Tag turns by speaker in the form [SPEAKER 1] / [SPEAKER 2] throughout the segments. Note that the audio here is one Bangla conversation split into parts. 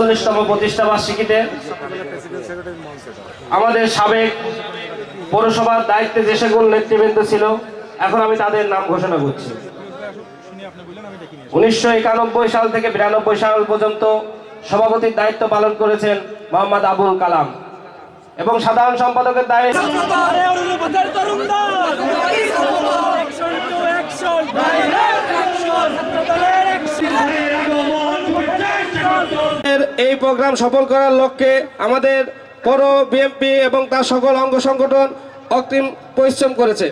[SPEAKER 1] চল্লিশতম প্রতিষ্ঠা বার্ষিকীতে আমাদের সাবেক পৌরসভার দায়িত্বে যে সকল নেতৃবৃন্দ ছিল এখন আমি তাদের নাম ঘোষণা করছি উনিশশো একানব্বই সাল থেকে বিরানব্বই সাল পর্যন্ত সভাপতির দায়িত্ব পালন করেছেন মোহাম্মদ আবুল কালাম এবং সাধারণ সম্পাদকের দায়িত্ব এই প্রোগ্রাম সফল করার লক্ষ্যে আমাদের পর বিএমপি এবং তার সকল অঙ্গ সংগঠন অক্রিম পরিশ্রম করেছে।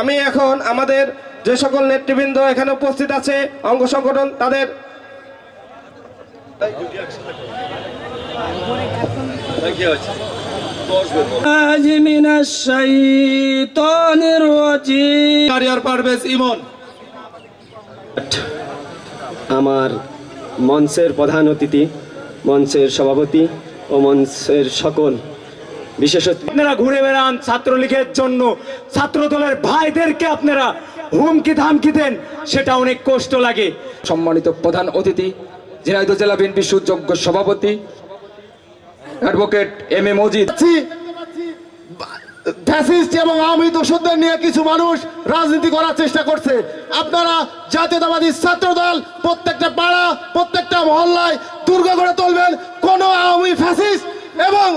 [SPEAKER 1] আমি এখন আমাদের যে সকল নেতৃবৃন্দ এখানে উপস্থিত আছে অঙ্গ সংগঠন তাদের
[SPEAKER 2] আমার মঞ্চের প্রধান অতিথি মঞ্চের সভাপতি ও মঞ্চের সকল বিশেষত
[SPEAKER 3] আপনারা ঘুরে বেড়ান ছাত্রলীগের জন্য। ছাত্র দলের ভাইদেরকে আপনারা হুমকি ধামকি দেন সেটা অনেক কষ্ট লাগে।
[SPEAKER 4] সম্মানিত প্রধান অতিথি ঝিনাইদহ জেলা বিএনপি সুযোগ্য সভাপতি advocate M A Majid.
[SPEAKER 5] Fascist এবং আওয়ামী দোষদের নিয়ে কিছু মানুষ রাজনীতি করার চেষ্টা করছে। আপনারা জাতীয়তাবাদী ছাত্র দল প্রত্যেকটা পাড়া, প্রত্যেকটা মহল্লায় দুর্গ করে তুলবেন। কোনো আওয়ামী ফ্যাসিস্ট এবং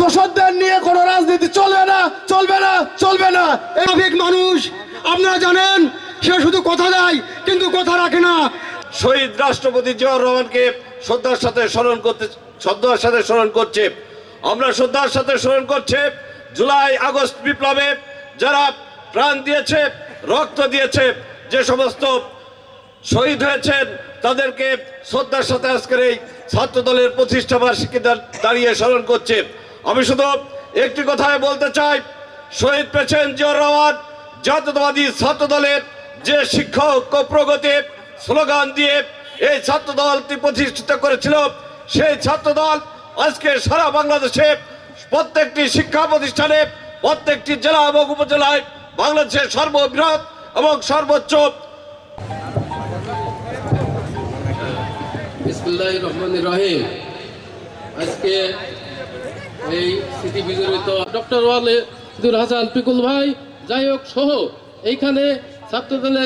[SPEAKER 5] দোষদের নিয়ে কোনো রাজনীতি চলবে না চলবে না চলবে না।
[SPEAKER 3] স্বাভাবিক মানুষ, আপনারা জানেন, সে শুধু কথা দেয়, কিন্তু কথা রাখে না।
[SPEAKER 6] শহীদ রাষ্ট্রপতি জিয়াউর রহমানকে শ্রদ্ধার সাথে স্মরণ করতে শ্রদ্ধার সাথে স্মরণ করছে। আমরা শ্রদ্ধার সাথে স্মরণ করছে জুলাই, আগস্ট বিপ্লবে যারা প্রাণ দিয়েছে, রক্ত দিয়েছে, যে সমস্ত শহীদ হয়েছেন, তাদেরকে শ্রদ্ধার সাথে আজকের এই ছাত্র দলের প্রতিষ্ঠা বার্ষিকী দাঁড়িয়ে স্মরণ করছে। আমি শুধু একটি কথায় বলতে চাই, শহীদ পেয়েছেন জিয়াউর রহমান, জাতীয়তাবাদী ছাত্র দলের যে শিক্ষক ও প্রগতি স্লোগান দিয়ে এই ছাত্র দলটি প্রতিষ্ঠিত করেছিল, সেই ছাত্র দল আজকে সারা বাংলাদেশে প্রত্যেকটি শিক্ষা প্রতিষ্ঠানে, প্রত্যেকটি জেলা এবং উপজেলায় বাংলাদেশের সর্ববৃহৎ এবং সর্বোচ্চ
[SPEAKER 7] আজকে এই স্মৃতি বিজড়িত ডক্টর ওয়ালিদুল হাসান পিকুল ভাই, যাই হোক সহ, এইখানে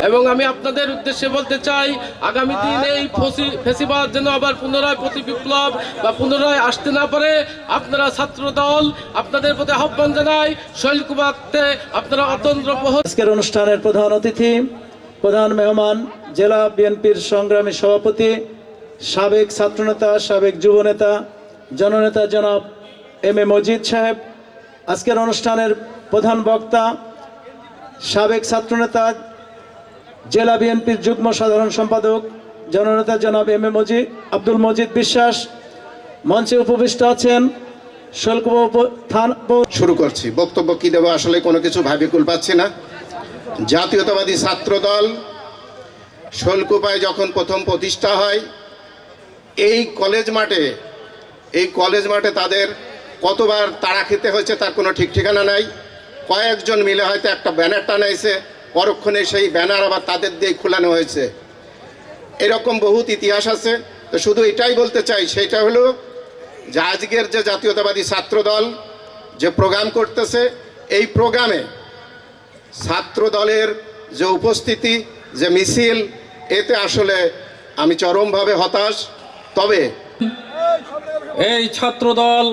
[SPEAKER 7] এবং আমি আপনাদের উদ্দেশ্যে বলতে চাই আগামী দিন এই ফসি- ফেসিবাদ যেন আবার পুনরায় প্রতি বিপ্লব বা পুনরায় আসতে না পারে আপনারা ছাত্র দল আপনাদের প্রতি আহ্বান জানাই শৈল কুমারতে আপনারা অতন্ত্র
[SPEAKER 8] আজকের অনুষ্ঠানের প্রধান অতিথি প্রধান মেহমান জেলা বিএনপির সংগ্রামী সভাপতি সাবেক ছাত্রনেতা সাবেক যুবনেতা জননেতা জনাব এম এ মজিদ সাহেব আজকের অনুষ্ঠানের প্রধান বক্তা সাবেক ছাত্রনেতা জেলা বিএনপির যুগ্ম সাধারণ সম্পাদক, জননেতা জনাব এম এ মজিদ, আব্দুল মজিদ বিশ্বাস, মঞ্চে উপবিষ্ট আছেন
[SPEAKER 9] শুরু করছি। বক্তব্য কি দেবো? আসলে কোনো কিছু ভাবিকুল পাচ্ছি না। জাতীয়তাবাদী ছাত্র দল শোলকুপায় যখন প্রথম প্রতিষ্ঠা হয়, এই কলেজ মাঠে, এই কলেজ মাঠে তাদের কতবার তাড়া খেতে হয়েছে তার কোনো ঠিক ঠিকানা নাই। কয়েকজন মিলে হয়তো একটা ব্যানার টানাইছে। পরক্ষণে সেই ব্যানার আবার তাদের দিয়ে খোলানো হয়েছে। এরকম বহুত ইতিহাস আছে। তো শুধু এটাই বলতে চাই, সেটা হলো যে আজকের যে জাতীয়তাবাদী ছাত্র দল যে প্রোগ্রাম করতেছে, এই প্রোগ্রামে ছাত্র দলের যে উপস্থিতি, যে মিছিল, এতে আসলে আমি চরমভাবে হতাশ। তবে
[SPEAKER 7] এই ছাত্র দল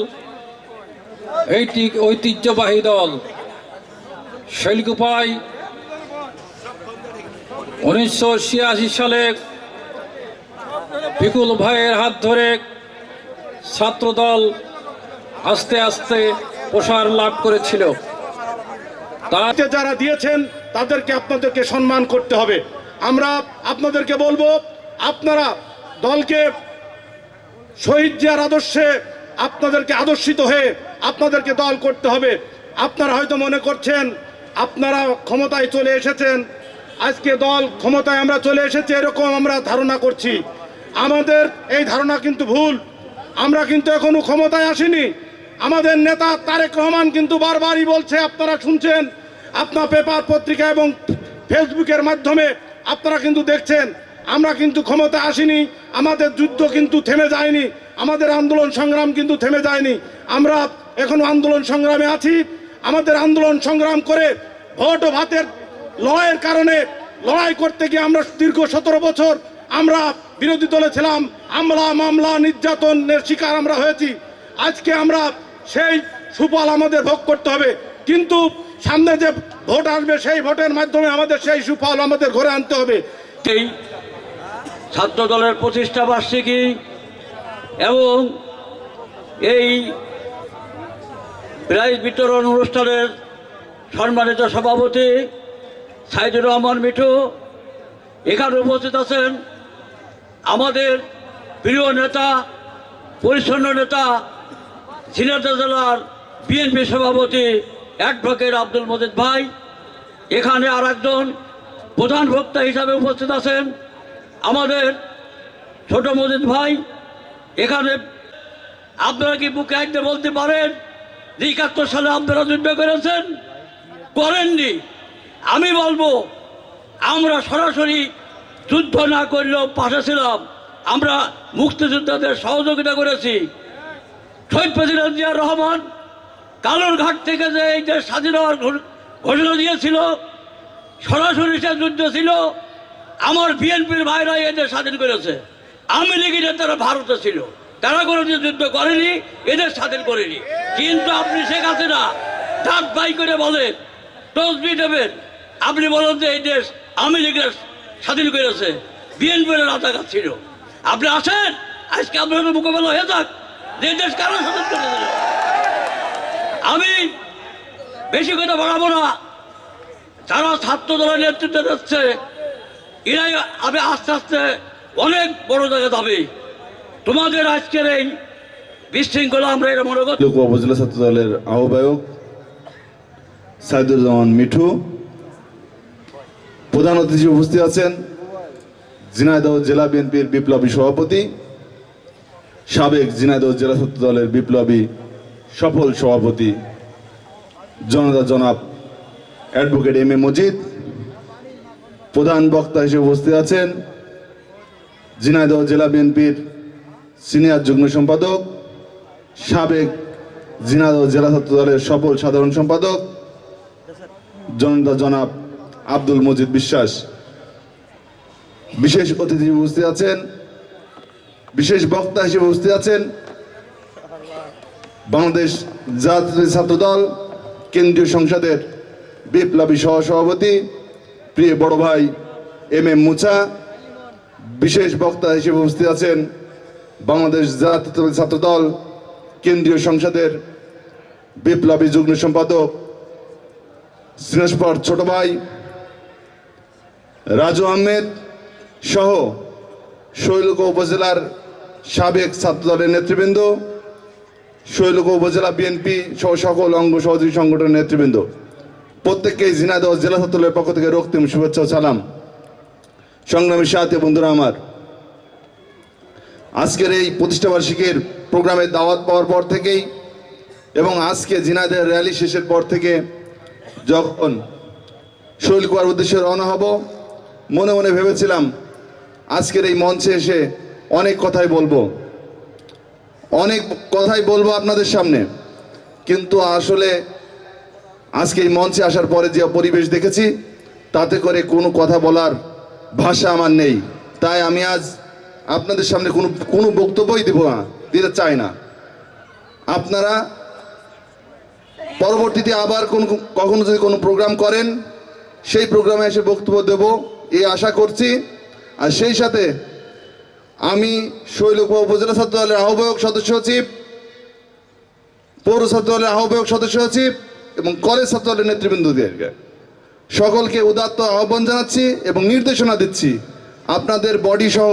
[SPEAKER 7] এইটি ঐতিহ্যবাহী দল শৈলকুপাই উনিশশো ছিয়াশি সালে বিকুল ভাইয়ের হাত ধরে ছাত্র দল আস্তে আস্তে প্রসার লাভ করেছিল। তা
[SPEAKER 5] দায়িত্বে যারা দিয়েছেন, তাদেরকে আপনাদেরকে সম্মান করতে হবে। আমরা আপনাদেরকে বলব, আপনারা দলকে শহীদ জিয়ার আদর্শে আপনাদেরকে আদর্শিত হয়ে আপনাদেরকে দল করতে হবে। আপনারা হয়তো মনে করছেন, আপনারা ক্ষমতায় চলে এসেছেন আজকে দল ক্ষমতায় আমরা চলে এসেছি, এরকম আমরা ধারণা করছি। আমাদের এই ধারণা কিন্তু ভুল। আমরা কিন্তু এখনও ক্ষমতায় আসিনি। আমাদের নেতা তারেক রহমান কিন্তু বারবারই বলছে, আপনারা শুনছেন? আপনার পেপার পত্রিকা এবং ফেসবুকের মাধ্যমে আপনারা কিন্তু দেখছেন। আমরা কিন্তু ক্ষমতা আসিনি। আমাদের যুদ্ধ কিন্তু থেমে যায়নি। আমাদের আন্দোলন সংগ্রাম কিন্তু থেমে যায়নি। আমরা এখনও আন্দোলন সংগ্রামে আছি। আমাদের আন্দোলন সংগ্রাম করে ভোট ভাতের লড়াইয়ের কারণে লড়াই করতে গিয়ে আমরা দীর্ঘ সতেরো বছর আমরা বিরোধী দলে ছিলাম হামলা মামলা নির্যাতনের শিকার আমরা হয়েছি। আজকে আমরা সেই সুফল আমাদের ভোগ করতে হবে। কিন্তু সামনে যে ভোট আসবে, সেই ভোটের মাধ্যমে আমাদের সেই সুফল আমাদের ঘরে আনতে হবে।
[SPEAKER 10] এই ছাত্র দলের প্রতিষ্ঠা বার্ষিকী এবং এই প্রাইজ বিতরণ অনুষ্ঠানের সম্মানিত সভাপতি সাইদুর রহমান মিঠু, এখানে উপস্থিত আছেন আমাদের প্রিয় নেতা, পরিচ্ছন্ন নেতা ঝিনাইদহ জেলার বিএনপি সভাপতি অ্যাডভোকেট আব্দুল মজিদ ভাই, এখানে আর একজন প্রধান বক্তা হিসাবে উপস্থিত আছেন আমাদের ছোট মজিদ ভাই। এখানে আপনারা কি বুকে আইতে বলতে পারেন যে একাত্তর সালে আপনারা যুদ্ধ করেছেন? করেননি। আমি বলব, আমরা সরাসরি যুদ্ধ না করলেও পাশে ছিলাম। আমরা মুক্তিযোদ্ধাদের সহযোগিতা করেছি। শহীদ প্রেসিডেন্ট জিয়া রহমান কালোর ঘাট থেকে যে এই স্বাধীন হওয়ার ঘোষণা দিয়েছিল, সরাসরি সে যুদ্ধ ছিল। আমার বিএনপির ভাইরা এদের স্বাধীন করেছে। আমি লীগের তারা ভারতে ছিল। তারা কোনো যুদ্ধ করেনি এদের স্বাধীন করেনি। কিন্তু আপনি শেখ হাসিনা, দাঁত বাই করে বলেন, তসবি দেবেন। আপনি বলেন যে এই দেশ আমি লীগের স্বাধীন করেছে, বিএনপির রাজাঘাত ছিল। আপনি আসেন, আজকে আপনাদের মোকাবেলা হয়ে যাক, যে দেশ কারও স্বাধীন করে দিল আমি বেশি কথা বাড়াবো না। যারা ছাত্র দলের নেতৃত্ব দিচ্ছে এরাই আমি আস্তে আস্তে অনেক বড় জায়গায় যাবে। তোমাদের আজকের এই বিশৃঙ্খলা আমরা এটা মনে
[SPEAKER 11] লোক উপজেলা ছাত্র দলের আহ্বায়ক সাইদুর রহমান মিঠু প্রধান অতিথি উপস্থিত আছেন ঝিনাইদহ জেলা বিএনপির বিপ্লবী সভাপতি, সাবেক ঝিনাইদহ জেলা ছাত্র দলের বিপ্লবী সফল সভাপতি, জনতা জনাব অ্যাডভোকেট এম এ মজিদ, প্রধান বক্তা হিসেবে উপস্থিত আছেন ঝিনাইদহ জেলা বিএনপির সিনিয়র যুগ্ম সম্পাদক, সাবেক জিনাদহ জেলা ছাত্র দলের সফল সাধারণ সম্পাদক, জনতা জনাব আব্দুল মজিদ বিশ্বাস। বিশেষ অতিথি উপস্থিত আছেন। বিশেষ বক্তা হিসেবে উপস্থিত আছেন। বাংলাদেশ জাতীয় ছাত্র দল কেন্দ্রীয় সংসদের বিপ্লবী সহসভাপতি, প্রিয় বড় ভাই এম এম মুচা বিশেষ বক্তা হিসেবে উপস্থিত আছেন বাংলাদেশ জাতীয় ছাত্র দল কেন্দ্রীয় সংসদের বিপ্লবী যুগ্ম সম্পাদক সিনেসপর ছোট ভাই রাজু আহমেদ সহ শৈলকুপা উপজেলার সাবেক ছাত্র দলের নেতৃবৃন্দ শৈলকুপা উপজেলা বিএনপি সহ সকল অঙ্গ সহযোগী সংগঠনের নেতৃবৃন্দ। প্রত্যেককে ঝিনাইদহ জেলা ছাত্র দলের পক্ষ থেকে রক্তিম শুভেচ্ছা সালাম। সংগ্রামী সাথী বন্ধুরা আমার, আজকের এই প্রতিষ্ঠাবার্ষিকীর প্রোগ্রামের দাওয়াত পাওয়ার পর থেকেই এবং আজকে জিনাদের র্যালি শেষের পর থেকে যখন শৈলকুয়ার উদ্দেশ্যে রওনা হব মনে মনে ভেবেছিলাম আজকের এই মঞ্চে এসে অনেক কথাই বলব। অনেক কথাই বলব আপনাদের সামনে। কিন্তু আসলে আজকে এই মঞ্চে আসার পরে যে পরিবেশ দেখেছি, তাতে করে কোনো কথা বলার ভাষা আমার নেই। তাই আমি আজ আপনাদের সামনে কোনো কোনো বক্তব্যই দেব না, দিতে চাই না। আপনারা পরবর্তীতে আবার কোন, কখনো যদি কোনো প্রোগ্রাম করেন, সেই প্রোগ্রামে এসে বক্তব্য দেব। এই আশা করছি। আর সেই সাথে আমি শৈলকুপা উপজেলা ছাত্র দলের আহ্বায়ক সদস্য সচিব, পৌর ছাত্র দলের আহ্বায়ক সদস্য সচিব এবং কলেজ ছাত্র দলের নেতৃবৃন্দদেরকে সকলকে উদাত্ত আহ্বান জানাচ্ছি এবং নির্দেশনা দিচ্ছি আপনাদের বডি সহ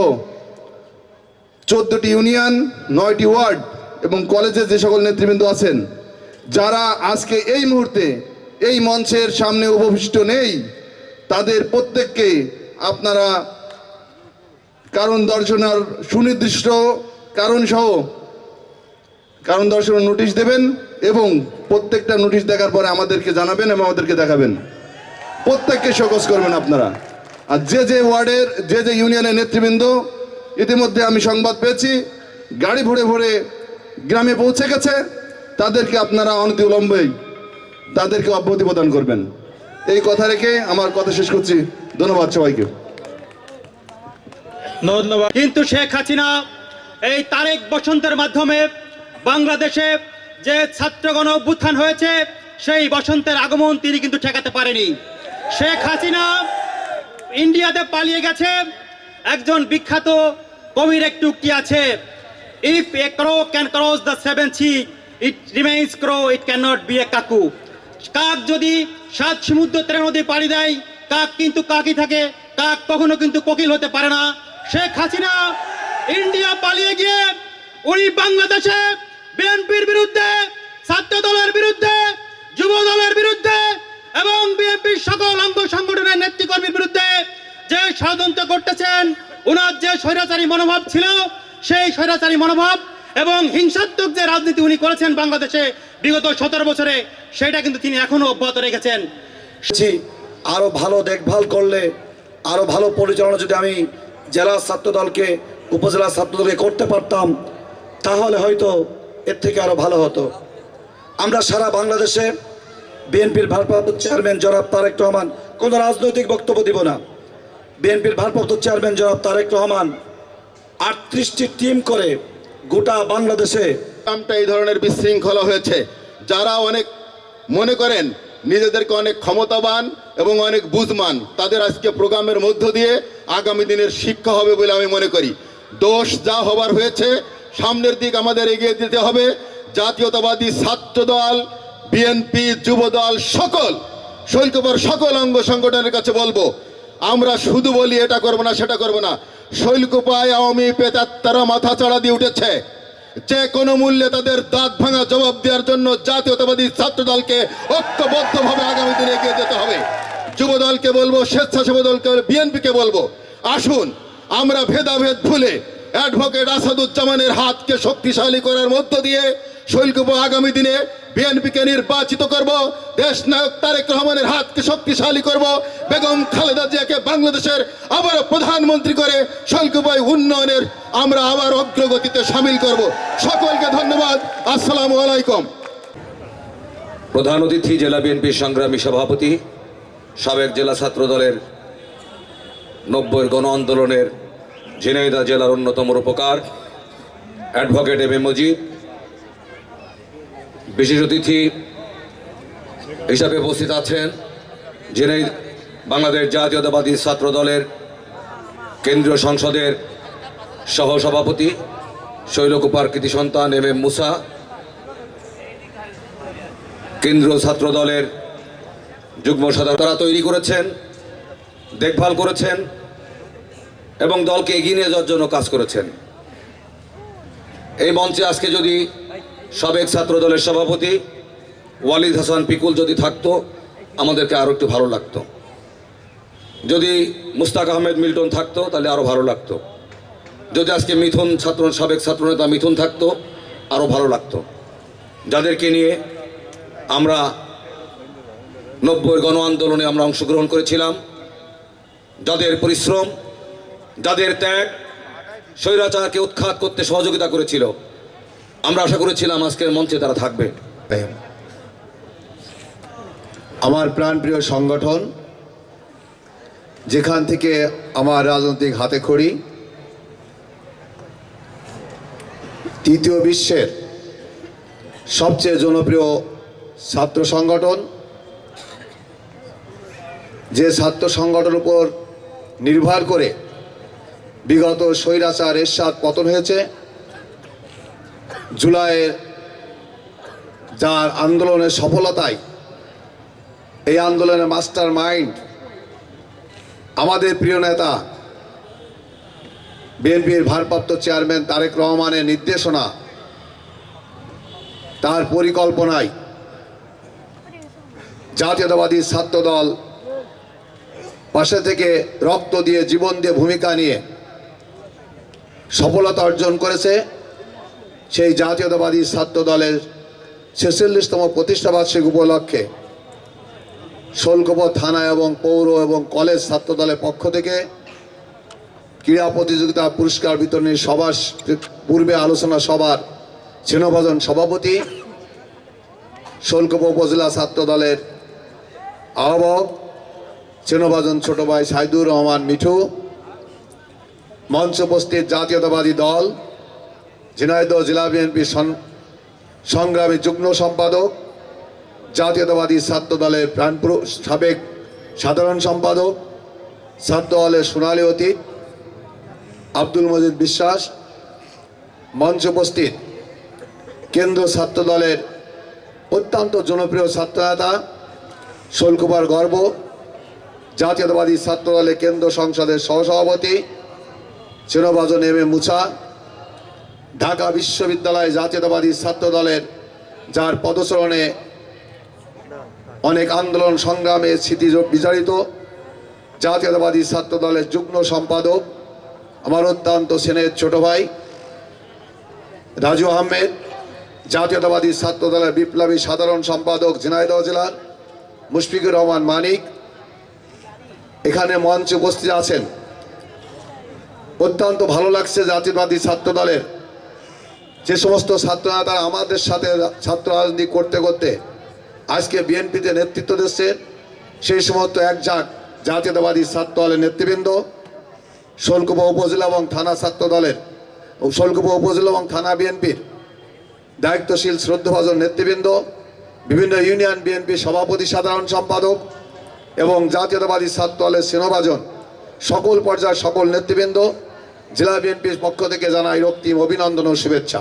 [SPEAKER 11] চোদ্দটি ইউনিয়ন, নয়টি ওয়ার্ড এবং কলেজের যে সকল নেতৃবৃন্দ আছেন, যারা আজকে এই মুহূর্তে এই মঞ্চের সামনে উপবিষ্ট নেই তাদের প্রত্যেককে আপনারা কারণ দর্শনার সুনির্দিষ্ট কারণ সহ কারণ দর্শনের নোটিশ দেবেন এবং প্রত্যেকটা নোটিশ দেখার পরে আমাদেরকে জানাবেন এবং আমাদেরকে দেখাবেন। প্রত্যেককে সকস করবেন আপনারা। আর যে যে ওয়ার্ডের, যে যে ইউনিয়নের নেতৃবৃন্দ, ইতিমধ্যে আমি সংবাদ পেয়েছি,
[SPEAKER 12] গাড়ি ভরে ভরে গ্রামে পৌঁছে গেছে, তাদেরকে আপনারা অনতি অনতিবিলম্বেই তাদেরকে অব্যাহতি প্রদান করবেন। এই কথা রেখে আমার কথা শেষ করছি। ধন্যবাদ সবাইকে।
[SPEAKER 13] ধন্যবাদ।
[SPEAKER 14] কিন্তু শেখ হাসিনা এই তারেক বসন্তের মাধ্যমে বাংলাদেশে যে ছাত্রগণ অভ্যুত্থান হয়েছে, সেই বসন্তের আগমন তিনি কিন্তু ঠেকাতে পারেনি। শেখ হাসিনা ইন্ডিয়াতে পালিয়ে গেছে, একজন বিখ্যাত কবির একটু কি আছে? If a crow can cross the seven sea it remains crow it can not be a কাকু। কাক যদি সাত সমুদ্র তেরো নদী পাড়ি দেয়। কাক কিন্তু কাকই থাকে, কাক কখনো কিন্তু কোকিল হতে পারে না। শেখ হাসিনা ইন্ডিয়া পালিয়ে গিয়ে উনি বাংলাদেশে বিএনপির বিরুদ্ধে ছাত্র দলের বিরুদ্ধে যুব দলের বিরুদ্ধে এবং বিএনপির সকল অঙ্গ সংগঠনের নেতৃকর্মীর বিরুদ্ধে যে ষড়যন্ত্র করতেছেন, ওনার যে স্বৈরাচারী মনোভাব ছিল, সেই স্বৈরাচারী মনোভাব এবং হিংসাত্মক যে রাজনীতি উনি করেছেন বাংলাদেশে বিগত সতেরো বছরে সেটা কিন্তু তিনি এখনও অব্যাহত রেখেছেন।
[SPEAKER 15] ছি, আরও ভালো দেখভাল করলে, আরও ভালো পরিচালনা যদি আমি জেলা ছাত্র দলকে উপজেলা ছাত্র দলকে করতে পারতাম, তাহলে হয়তো এর থেকে আরও ভালো হতো। আমরা সারা বাংলাদেশে বিএনপির ভারপ্রাপ্ত চেয়ারম্যান জনাব তারেক রহমান, কোনো রাজনৈতিক বক্তব্য দিব না। বিএনপির ভারপ্রাপ্ত চেয়ারম্যান জনাব তারেক রহমান আটত্রিশটি টিম করে গোটা বাংলাদেশে
[SPEAKER 11] কামটা এই ধরনের বিশৃঙ্খলা হয়েছে। যারা অনেক মনে করেন, নিজেদেরকে অনেক ক্ষমতাবান এবং অনেক বুঝমান, তাদের আজকে প্রোগ্রামের মধ্য দিয়ে আগামী দিনের শিক্ষা হবে বলে আমি মনে করি। দোষ যা হবার হয়েছে, সামনের দিক আমাদের এগিয়ে দিতে হবে। জাতীয়তাবাদী ছাত্র দল বিএনপি যুব দল সকল শৈলকুমার সকল অঙ্গ সংগঠনের কাছে বলব, আমরা শুধু বলি এটা করব না, সেটা করব না। শৈলকুপায় আওয়ামী পেতাত্তারা মাথা চাড়া দিয়ে উঠেছে। যে কোনো মূল্যে তাদের দাঁত ভাঙা জবাব দেওয়ার জন্য জাতীয়তাবাদী ছাত্র দলকে ঐক্যবদ্ধভাবে আগামী দিনে এগিয়ে যেতে হবে। যুব দলকে বলব, স্বেচ্ছাসেবক দলকে, বিএনপিকে বলব, আসুন, আমরা ভেদাভেদ ভুলে অ্যাডভোকেট আসাদুজ্জামানের হাতকে শক্তিশালী করার মধ্য দিয়ে শৈলকুপ আগামী দিনে বিএনপিকে নির্বাচিত করব। দেশ নায়ক তারেক রহমানের হাতকে শক্তিশালী করব। বেগম খালেদা জিয়াকে বাংলাদেশের আবার প্রধানমন্ত্রী করে শৈলকুপায় উন্নয়নের আমরা আবার অগ্রগতিতে সামিল করব। সকলকে ধন্যবাদ। আসসালামু আলাইকুম।
[SPEAKER 16] প্রধান অতিথি জেলা বিএনপির সংগ্রামী সভাপতি, সাবেক জেলা ছাত্র দলের নব্বই গণ আন্দোলনের ঝিনাইদহ জেলার অন্যতম রূপকার, অ্যাডভোকেট এম এ মজিদ বিশেষ অতিথি হিসাবে উপস্থিত আছেন, যিনি বাংলাদেশ জাতীয়তাবাদী ছাত্র দলের কেন্দ্রীয় সংসদের সহসভাপতি শৈলকুপার কৃতি সন্তান এম এম মুসা, কেন্দ্রীয় ছাত্র দলের যুগ্ম সাধারণ তারা তৈরি করেছেন, দেখভাল করেছেন এবং দলকে এগিয়ে নিয়ে যাওয়ার জন্য কাজ করেছেন। এই মঞ্চে আজকে যদি সাবেক ছাত্র দলের সভাপতি ওয়ালিদ হাসান পিকুল যদি থাকতো, আমাদেরকে আরও একটু ভালো লাগতো। যদি মুস্তাক আহমেদ মিল্টন থাকতো, তাহলে আরও ভালো লাগতো। যদি আজকে মিথুন ছাত্র, সাবেক ছাত্রনেতা মিথুন থাকতো আরও ভালো লাগতো। যাদেরকে নিয়ে আমরা নব্বই গণ আন্দোলনে আমরা অংশগ্রহণ করেছিলাম, যাদের পরিশ্রম, যাদের ত্যাগ, স্বৈরাচারকে উৎখাত করতে সহযোগিতা করেছিল আমরা আশা করেছিলাম আজকের মঞ্চে তারা থাকবে।
[SPEAKER 12] আমার প্রাণপ্রিয় সংগঠন, যেখান থেকে আমার রাজনৈতিক হাতে খড়ি, তৃতীয় বিশ্বের সবচেয়ে জনপ্রিয় ছাত্র সংগঠন, যে ছাত্র সংগঠনের উপর নির্ভর করে বিগত স্বৈরাচার এরশাদ পতন হয়েছে জুলাইয়ের যার আন্দোলনের সফলতায় এই আন্দোলনের মাস্টার মাইন্ড আমাদের প্রিয় নেতা বিএনপির ভারপ্রাপ্ত চেয়ারম্যান তারেক রহমানের নির্দেশনা, তার পরিকল্পনায় জাতীয়তাবাদী ছাত্র দল পাশে থেকে রক্ত দিয়ে, জীবন দিয়ে ভূমিকা নিয়ে সফলতা অর্জন করেছে। সেই জাতীয়তাবাদী ছাত্র দলের ছেচল্লিশতম প্রতিষ্ঠাবার্ষিক উপলক্ষে শোলকোপ থানা এবং পৌর এবং কলেজ ছাত্র দলের পক্ষ থেকে ক্রীড়া প্রতিযোগিতা পুরস্কার বিতরণী সভার পূর্বে আলোচনা সভার ছিন্নভজন সভাপতি, শোলকোপ উপজেলা ছাত্র দলের আহ্বায়ক ছিন্নভজন ছোট ভাই সাইদুর রহমান মিঠু, মঞ্চ উপস্থিত জাতীয়তাবাদী দল ঝিনাইদহ জেলা বিএনপির সংগ্রামী যুগ্ম সম্পাদক, জাতীয়তাবাদী ছাত্র দলের প্রাণপুর সাবেক সাধারণ সম্পাদক ছাত্র দলের সোনালী অতীত, আব্দুল মজিদ বিশ্বাস, মঞ্চ উপস্থিত। কেন্দ্র ছাত্র দলের অত্যন্ত জনপ্রিয় ছাত্রনেতা শোলকুমার গর্ব, জাতীয়তাবাদী ছাত্র দলের কেন্দ্র সংসদের সহসভাপতি চিরবাজন এম এ মুছা ঢাকা বিশ্ববিদ্যালয় জাতীয়তাবাদী ছাত্র দলের যার পদচরণে অনেক আন্দোলন সংগ্রামে স্মৃতি বিচারিত, জাতীয়তাবাদী ছাত্র দলের যুগ্ম সম্পাদক, আমার অত্যন্ত সেনের ছোট ভাই, রাজু আহমেদ, জাতীয়তাবাদী ছাত্র দলের বিপ্লবী সাধারণ সম্পাদক ঝিনাইদহ জেলার মুশফিকুর রহমান মানিক, এখানে মঞ্চে উপস্থিত আছেন। অত্যন্ত ভালো লাগছে জাতীয়বাদী ছাত্র দলের যে সমস্ত ছাত্ররা তারা আমাদের সাথে ছাত্র রাজনীতি করতে করতে আজকে বিএনপিতে নেতৃত্ব দিচ্ছে, সেই সমস্ত এক ঝাঁক জাতীয়তাবাদী ছাত্র দলের নেতৃবৃন্দ, শোলকুপা উপজেলা এবং থানা ছাত্র দলের, শোলকুপা উপজেলা এবং থানা বিএনপির দায়িত্বশীল শ্রদ্ধাভাজন নেতৃবৃন্দ, বিভিন্ন ইউনিয়ন বিএনপি সভাপতি, সাধারণ সম্পাদক এবং জাতীয়তাবাদী ছাত্র দলের সেনবাজন সকল পর্যায়ের সকল নেতৃবৃন্দ জেলা বিএনপির পক্ষ থেকে জানাই রক্তিম অভিনন্দন ও শুভেচ্ছা।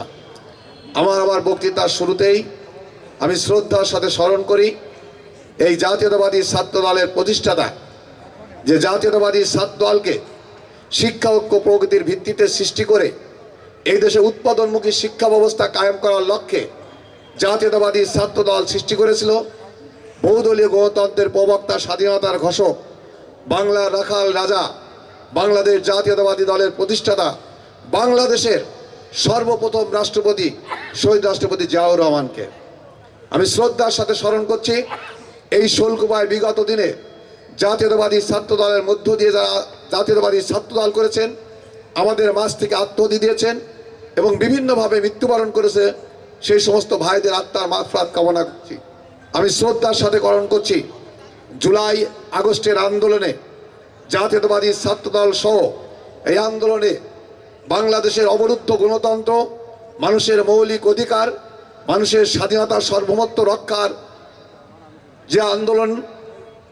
[SPEAKER 12] আমার আমার বক্তৃতার শুরুতেই আমি শ্রদ্ধার সাথে স্মরণ করি, এই জাতীয়তাবাদী ছাত্র দলের প্রতিষ্ঠাতা, যে জাতীয়তাবাদী ছাত্র দলকে শিক্ষা ঐক্য প্রগতির ভিত্তিতে সৃষ্টি করে এই দেশে উৎপাদনমুখী শিক্ষা ব্যবস্থা কায়েম করার লক্ষ্যে জাতীয়তাবাদী ছাত্র দল সৃষ্টি করেছিল। বহুদলীয় গণতন্ত্রের প্রবক্তা, স্বাধীনতার ঘোষক, বাংলার রাখাল রাজা বাংলাদেশ জাতীয়তাবাদী দলের প্রতিষ্ঠাতা, বাংলাদেশের সর্বপ্রথম রাষ্ট্রপতি, শহীদ রাষ্ট্রপতি জিয়াউর রহমানকে। আমি শ্রদ্ধার সাথে স্মরণ করছি, এই শোলকুপায় বিগত দিনে জাতীয়তাবাদী ছাত্র দলের মধ্য দিয়ে যারা জাতীয়তাবাদী ছাত্র দল করেছেন, আমাদের মাঝ থেকে আত্মহতি দিয়েছেন এবং বিভিন্নভাবে মৃত্যুবরণ করেছে, সেই সমস্ত ভাইদের আত্মার মাফরাত কামনা করছি। আমি শ্রদ্ধার সাথে গ্রহণ করছি, জুলাই আগস্টের আন্দোলনে জাতীয়তাবাদী ছাত্রদল সহ এই আন্দোলনে বাংলাদেশের অবরুদ্ধ গণতন্ত্র, মানুষের মৌলিক অধিকার, মানুষের স্বাধীনতার সার্বভৌমত্ব রক্ষার যে আন্দোলন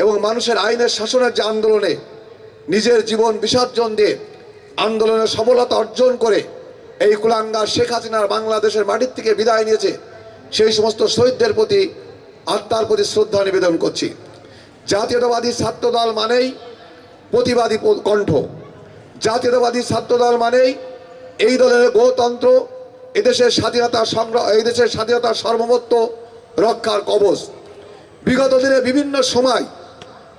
[SPEAKER 12] এবং মানুষের আইনের শাসনের যে আন্দোলনে নিজের জীবন বিসর্জন দিয়ে আন্দোলনের সফলতা অর্জন করে এই কুলাঙ্গার শেখ হাসিনার বাংলাদেশের মাটির থেকে বিদায় নিয়েছে, সেই সমস্ত শহীদদের প্রতি আত্মার প্রতি শ্রদ্ধা নিবেদন করছি। জাতীয়তাবাদী ছাত্রদল মানেই প্রতিবাদী কণ্ঠ। জাতীয়তাবাদী ছাত্রদল মানেই এই দলের গণতন্ত্র, এদেশের স্বাধীনতা সংগ্রহ এই দেশের স্বাধীনতার সার্বভৌমত্ব রক্ষার কবচ। বিগত দিনে বিভিন্ন সময়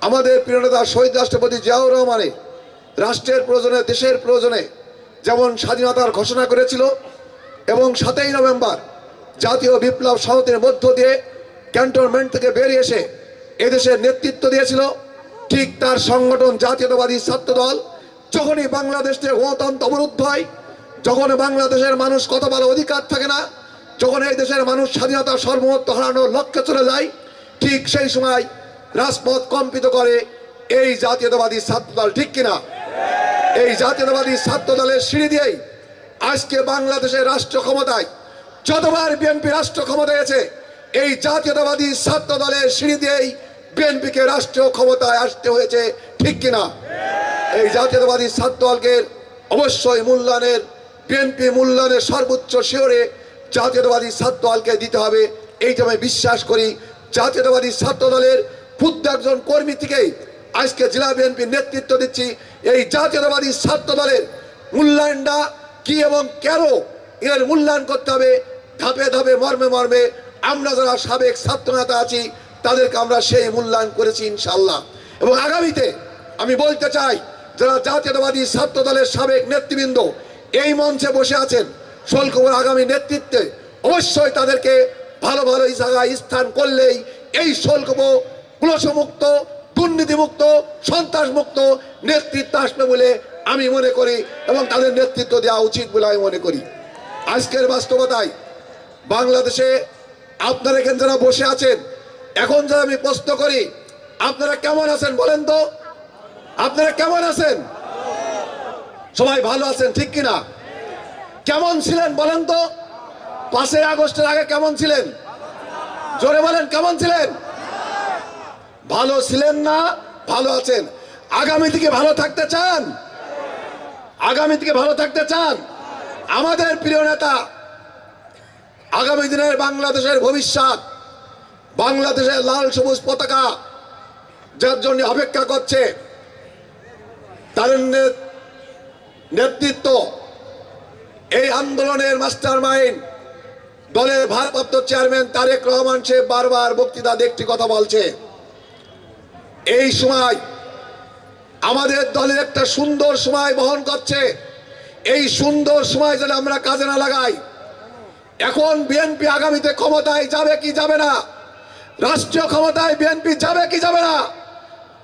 [SPEAKER 12] আমাদের প্রিয় নেতা শহীদ রাষ্ট্রপতি জিয়াউর রহমানে রাষ্ট্রের প্রয়োজনে, দেশের প্রয়োজনে যেমন স্বাধীনতার ঘোষণা করেছিল এবং সাতই নভেম্বর জাতীয় বিপ্লব সংহতির মধ্য দিয়ে ক্যান্টনমেন্ট থেকে বেরিয়ে এসে এদেশের নেতৃত্ব দিয়েছিল। ঠিক তার সংগঠন জাতীয়তাবাদী ছাত্র দল যখনই বাংলাদেশ গণতন্ত্র অবরুদ্ধ হয়, যখন বাংলাদেশের মানুষ কত ভালো অধিকার থাকে না, যখন এই দেশের মানুষ স্বাধীনতা সর্বমত্ব হারানোর লক্ষ্যে চলে যায়, ঠিক সেই সময় রাজপথ কম্পিত করে এই জাতীয়তাবাদী ছাত্র দল ঠিক কিনা? এই জাতীয়তাবাদী ছাত্র দলের সিঁড়ি দিয়েই আজকে বাংলাদেশের রাষ্ট্র ক্ষমতায়, যতবার বিএনপি রাষ্ট্র ক্ষমতায় আছে এই জাতীয়তাবাদী ছাত্র দলের সিঁড়ি দিয়েই বিএনপিকে রাষ্ট্রীয় ক্ষমতায় আসতে হয়েছে, ঠিক কিনা? এই জাতীয়তাবাদী ছাত্র দলকে অবশ্যই মূল্যায়নের, বিএনপি মূল্যায়নের সর্বোচ্চ শিওরে জাতীয়তাবাদী ছাত্র দলকে দিতে হবে। এইটা আমি বিশ্বাস করি, জাতীয়তাবাদী ছাত্র দলের ক্ষুদ্র একজন কর্মী থেকেই আজকে জেলা বিএনপির নেতৃত্ব দিচ্ছি। এই জাতীয়তাবাদী ছাত্র দলের মূল্যায়নটা কি এবং কেন এর মূল্যায়ন করতে হবে? ধাপে ধাপে মর্মে মর্মে আমরা যারা সাবেক ছাত্র নেতা আছি তাদেরকে আমরা সেই মূল্যায়ন করেছি ইনশাল্লাহ এবং আগামীতে আমি বলতে চাই, যারা জাতীয়তাবাদী ছাত্র দলের সাবেক নেতৃবৃন্দ এই মঞ্চে বসে আছেন শোলকুমার আগামী নেতৃত্বে অবশ্যই তাদেরকে ভালো ভালো জায়গায় স্থান করলেই এই শোলকুপ কুলসমুক্ত, দুর্নীতিমুক্ত, সন্ত্রাসমুক্ত নেতৃত্ব আসবে বলে আমি মনে করি এবং তাদের নেতৃত্ব দেওয়া উচিত বলে আমি মনে করি। আজকের বাস্তবতায় বাংলাদেশে আপনারা এখানে যারা বসে আছেন এখন যারা আমি প্রশ্ন করি, আপনারা কেমন আছেন বলেন তো? আপনারা কেমন আছেন? সবাই ভালো আছেন, ঠিক কিনা? কেমন ছিলেন বলেন তো? পাঁচই আগস্টের আগে কেমন ছিলেন? জোরে বলেন, কেমন ছিলেন? ভালো ছিলেন না? ভালো আছেন। আগামী দিকে ভালো থাকতে চান? আগামী দিকে ভালো থাকতে চান? আমাদের প্রিয় নেতা, আগামী দিনের বাংলাদেশের ভবিষ্যৎ বাংলাদেশের লাল সবুজ পতাকা যার জন্য অপেক্ষা করছে, তার নেতৃত্ব এই আন্দোলনের মাস্টার মাইন্ড দলের ভারপ্রাপ্ত চেয়ারম্যান তারেক রহমান সে বারবার বক্তৃতা একটি কথা বলছে। এই সময় আমাদের দলের একটা সুন্দর সময় বহন করছে। এই সুন্দর সময় যেন আমরা কাজে না লাগাই। এখন বিএনপি আগামীতে ক্ষমতায় যাবে কি যাবে না? রাষ্ট্রীয় ক্ষমতায় বিএনপি যাবে কি যাবে না?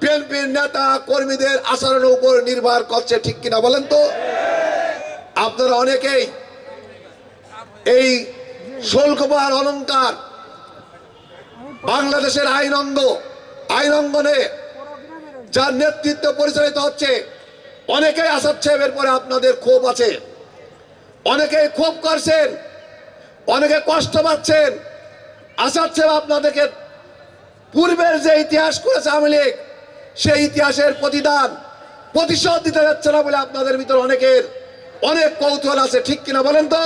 [SPEAKER 12] বিএনপির নেতা কর্মীদের আচরণের উপর নির্ভর করছে ঠিক কিনা বলেন তো? আপনারা অনেকেই এই শুল্কবার অলংকার, বাংলাদেশের আইন অঙ্গ, আইন অঙ্গনে যার নেতৃত্ব পরিচালিত হচ্ছে, অনেকেই আসাচ্ছে এরপরে আপনাদের ক্ষোভ আছে, অনেকেই ক্ষোভ করছেন, অনেকে কষ্ট পাচ্ছেন আসাচ্ছে আপনাদেরকে পূর্বের যে ইতিহাস করেছে আওয়ামী লীগ, সেই ইতিহাসের প্রতিদান প্রতিশোধ দিতে যাচ্ছে না বলে আপনাদের ভিতর অনেকের অনেক কৌতূহল আছে, ঠিক কিনা বলেন তো?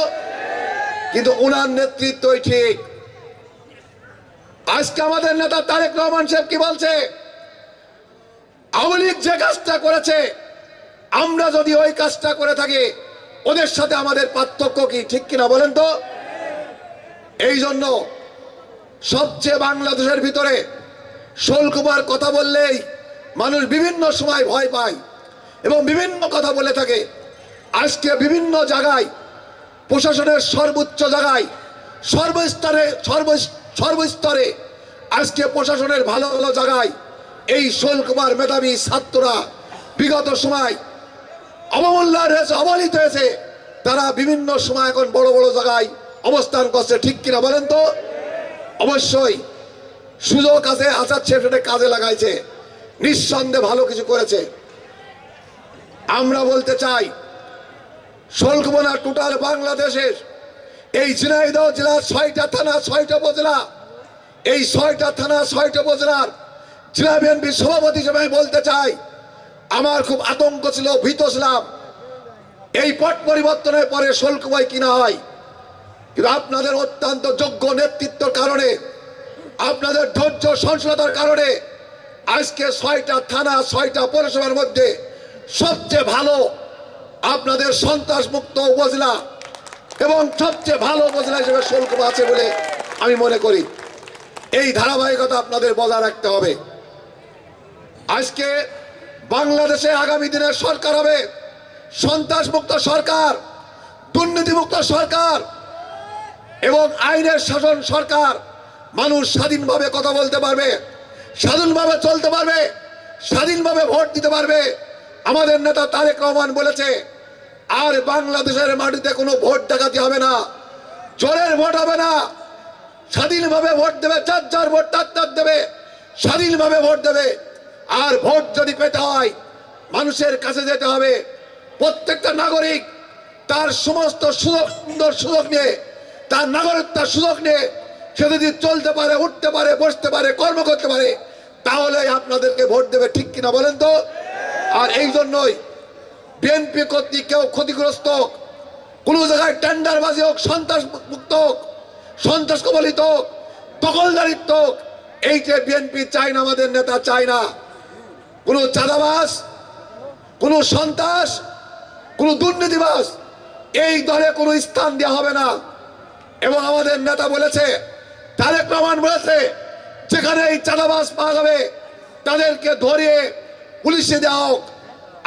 [SPEAKER 12] কিন্তু ওনার নেতৃত্বই ঠিক। আজকে আমাদের নেতা তারেক রহমান সাহেব কি বলছে? আওয়ামী লীগ যে কাজটা করেছে, আমরা যদি ওই কাজটা করে থাকি, ওদের সাথে আমাদের পার্থক্য কি, ঠিক কিনা বলেন তো? এই জন্য সবচেয়ে বাংলাদেশের ভিতরে শোলকুমার কথা বললেই মানুষ বিভিন্ন সময় ভয় পায় এবং বিভিন্ন কথা বলে থাকে। আজকে বিভিন্ন জায়গায়, প্রশাসনের সর্বোচ্চ জায়গায়, সর্বস্তরে, সর্ব, সর্বস্তরে আজকে প্রশাসনের ভালো ভালো জায়গায় এই শোলকুমার মেধাবী ছাত্ররা বিগত সময় অবমূল্যায়ন হয়েছে, অবহেলিত হয়েছে। তারা বিভিন্ন সময় এখন বড় বড় জায়গায় অবস্থান করছে। ঠিক কিনা বলেন তো? অবশ্যই সুযোগ আছে আসাচ্ছে সেটা কাজে লাগাইছে, নিঃসন্দেহে ভালো কিছু করেছে। আমরা বলতে চাই শোলকমনা টোটাল বাংলাদেশের এই ঝিনাইদহ জেলার ছয়টা থানা, ছয়টা উপজেলা, এই ছয়টা থানা, ছয়টা উপজেলার জেলা বিএনপির সভাপতি হিসেবে আমি বলতে চাই, আমার খুব আতঙ্ক ছিল, ভীত ছিলাম। এই পট পরিবর্তনের পরে শোলকুমাই কিনা হয় কিন্তু আপনাদের অত্যন্ত যোগ্য নেতৃত্বের কারণে, আপনাদের ধৈর্য সহনশীলতার কারণে আজকে ছয়টা থানা, ছয়টা পৌরসভার মধ্যে সবচেয়ে ভালো আপনাদের সন্ত্রাস মুক্ত উপজেলা এবং সবচেয়ে ভালো উপজেলা হিসেবে শুল্কমা আছে বলে আমি মনে করি। এই ধারাবাহিকতা আপনাদের বজায় রাখতে হবে। আজকে বাংলাদেশে আগামী দিনের সরকার হবে। সন্ত্রাস মুক্ত সরকার, দুর্নীতিমুক্ত সরকার এবং আইনের শাসন সরকার মানুষ স্বাধীনভাবে কথা বলতে পারবে, স্বাধীনভাবে চলতে পারবে, স্বাধীনভাবে ভোট দিতে পারবে। আমাদের নেতা তারেক রহমান বলেছে, আর বাংলাদেশের মাটিতে কোনো ভোট ডাকাতি হবে না জোরের ভোট হবে না। স্বাধীনভাবে ভোট দেবে চার চার ভোট তার তার দেবে, স্বাধীনভাবে ভোট দেবে। আর ভোট যদি পেতে হয়, মানুষের কাছে যেতে হবে। প্রত্যেকটা নাগরিক তার সমস্ত সুযোগ সুন্দর সুযোগ নিয়ে তার নাগরিকতার সুযোগ নিয়ে সে যদি চলতে পারে, উঠতে পারে, বসতে পারে, কর্ম করতে পারে তাহলে আপনাদেরকে ভোট দেবে, ঠিক কিনা বলেন তো? আর এই জন্যই বিএনপি কর্তৃক কেউ ক্ষতিগ্রস্ত হোক, কোনো জায়গায় টেন্ডারবাজি হোক সন্ত্রাস মুক্ত হোক, সন্ত্রাস কবলিত হোক, দখলদারিত্ব হোক, এই যে বিএনপি চায় না, আমাদের নেতা চায় না। কোনো চাঁদাবাস কোনো সন্ত্রাস, কোনো দুর্নীতিবাস এই দলে কোনো স্থান দেওয়া হবে না। এবং আমাদের নেতা বলেছে, তারেক রহমান বলেছে, যেখানে এই চাঁদাবাস পাওয়া যাবে, তাদেরকে ধরিয়ে পুলিশে দেওয়া হোক।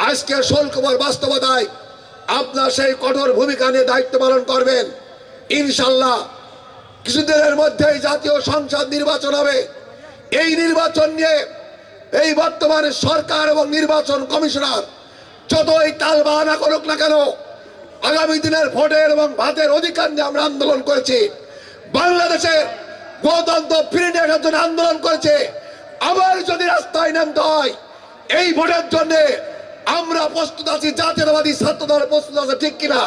[SPEAKER 12] আজকে শোলকুমার বাস্তবতায় আপনার সেই কঠোর ভূমিকা নিয়ে দায়িত্ব পালন করবেন। ইনশাল্লাহ কিছুদিনের মধ্যেই জাতীয় সংসদ নির্বাচন হবে। এই নির্বাচন নিয়ে এই বর্তমানে সরকার এবং নির্বাচন কমিশনার যতই তাল বাহানা করুক না কেন আগামী দিনের ভোটের এবং ভাতের অধিকার নিয়ে আমরা আন্দোলন করেছি। বাংলাদেশে গণতন্ত্র ফিরে নিয়ে আসার জন্য আন্দোলন করেছে। আবার যদি রাস্তায় নামতে হয়, এই ভোটের জন্য আমরা প্রস্তুত আছি, জাতীয়তাবাদী ছাত্র দল প্রস্তুত আছে, ঠিক কিনা?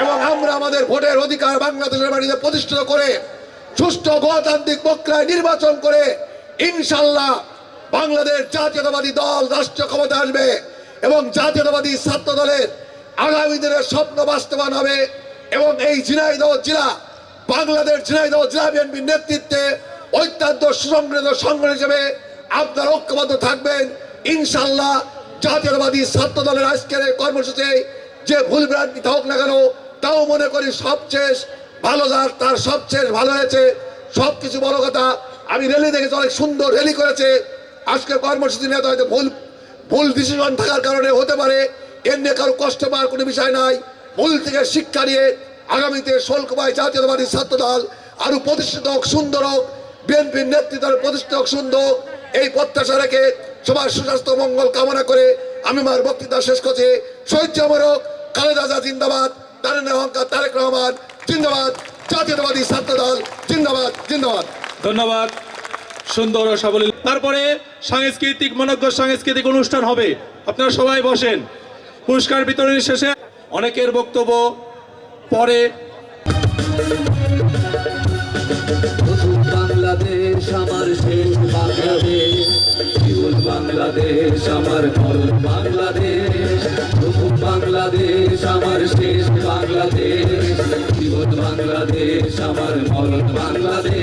[SPEAKER 12] এবং আমরা আমাদের ভোটের অধিকার বাংলাদেশের বাড়িতে প্রতিষ্ঠিত করে, সুষ্ঠু গণতান্ত্রিক প্রক্রিয়ায় নির্বাচন করে ইনশাল্লাহ বাংলাদেশ জাতীয়তাবাদী দল রাষ্ট্রীয় ক্ষমতা আসবে এবং জাতীয়তাবাদী ছাত্র দলের আগামী দিনের স্বপ্ন বাস্তবায়ন হবে এবং এই ঝিনাইদহ জেলা, বাংলাদেশ ঝিনাইদহ জেলা বিএনপির নেতৃত্বে অত্যন্ত সুসংগঠিত সংগঠন হিসেবে আপনার ঐক্যবদ্ধ থাকবেন। ইনশাল্লাহ জাতীয়তাবাদী ছাত্র দলের আজকের এই কর্মসূচি যে ভুল ভ্রান্তি হোক না কেন, তাও মনে করি সবচেয়ে ভালো যার, তার সবচেয়ে ভালো হয়েছে। সব কিছু বড় কথা। আমি র্যালি দেখেছি, অনেক সুন্দর র্যালি করেছে। আজকের কর্মসূচি নিয়ে হয়তো ভুল ভুল ডিসিশন থাকার কারণে হতে পারে। এর নিয়ে কারও কষ্ট পাওয়ার কোনো বিষয় নাই। ভুল থেকে শিক্ষা নিয়ে আগামীতে শোলকুমায় জাতীয়তাবাদী ছাত্র দল আরও প্রতিষ্ঠিত হোক, সুন্দর হোক, বিএনপির নেতৃত্বের প্রতিষ্ঠিত হোক, সুন্দর এই প্রত্যাশা রেখে সবার সুস্বাস্থ্য মঙ্গল কামনা করে আমি আমার বক্তৃতা শেষ করছি। শহীদ জামরক খালেদা জিয়া জিন্দাবাদ তারেন অহংকার তারেক রহমান, জিন্দাবাদ, জাতীয়তাবাদী ছাত্র দল জিন্দাবাদ জিন্দাবাদ।
[SPEAKER 13] ধন্যবাদ। সুন্দর সাবলীল তারপরে সাংস্কৃতিক মনজ্ঞ সাংস্কৃতিক অনুষ্ঠান হবে। আপনারা সবাই বসেন। পুরস্কার বিতরণের শেষে অনেকের বক্তব্য পরে।
[SPEAKER 16] বাংলাদেশ আমার শেষ বাংলাদেশ বাংলাদেশ আমার ফল বাংলাদেশ বাংলাদেশ আমার শেষ বাংলাদেশ জীবন বাংলাদেশ আমার ফল বাংলাদেশ।